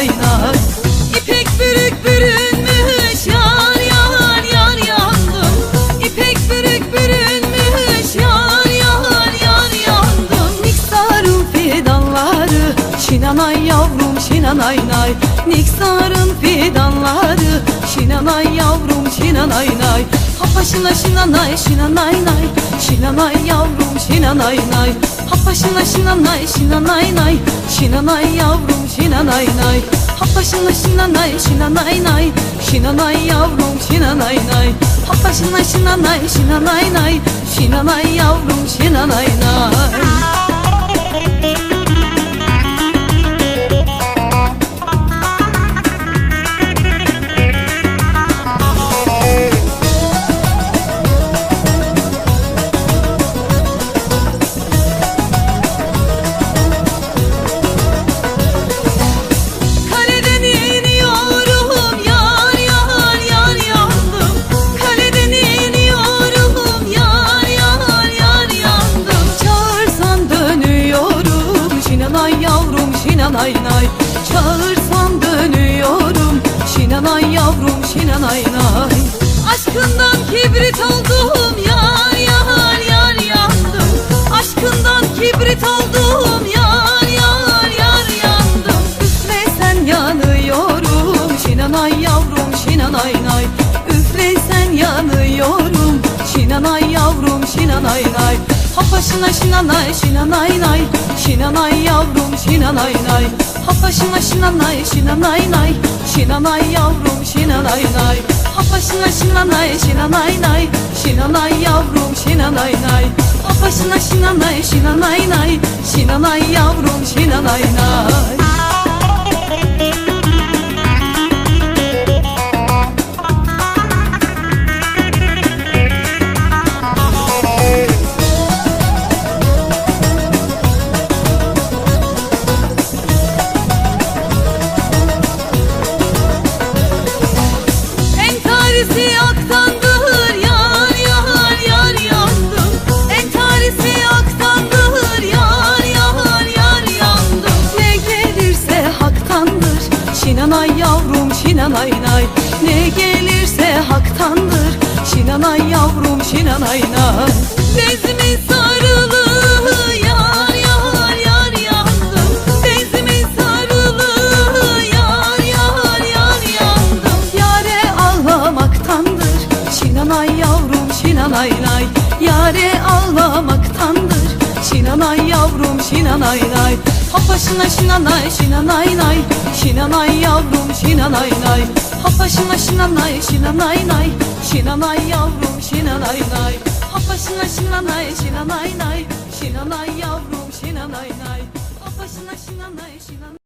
nay İpek bürük bürünmüş yar yar yar yandım. İpek bürük bürünmüş yar yar yar yandım. Niksarın fidanları Şinanay yavrum şinanay nay. Niksarın fidanları Şinanay yavrum şinanay nay. Hapa şina şinanay şinanay nay. Şinanay yavrum şinanay nay. Hapa şina şinanay şinanay nay. Şinanay yavrum şinanay nay Hapa şina şinanay şinanay nay. Şinanay yavrum şinanay nay. Hapa şina şinanay şinanay nay. Şinanay yavrum şinanay nay. Kaleden şinanay nay Çağırsan dönüyorum. Şinanay yavrum şinanay nay Aşkından kibrit oldum yar yar yar yandım. Aşkından kibrit oldum yar yar yar yandım. Üflesen yanıyorum. Şinanay yavrum şinanay nay Üflesen yanıyorum. Şinanay yavrum şinanay nay Hapa şina şinanay şinanay nay. Şinanay yavrum şinanay nay. Hapa şina şinanay şinanay nay. Şinanay yavrum şinanay nay. Hapa şina şinanay şinanay nay. Şinanay yavrum şinanay nay. Hapa şina şinanay şinanay nay. Şinanay yavrum şinanay nay şinanay nay Ne gelirse haktandır. Şinanay yavrum şinanay nay Bezmi sarılı yar yar yar yandım. Bezmi sarılı yar yar yar yandım. Yare ağlamaktandır. Şinanay yavrum şinanay nay Yare ağlamaktandır. Şinanay yavrum şinanay nay Hapa şina şinanay şinanay şinanay nay Hapa şina şinanay şinanay nay. Şinanay yavrum şinanay nay. Hapa şina şinanay şinanay nay. Şinanay yavrum şinanay nay. Hapa şina şinanay şinanay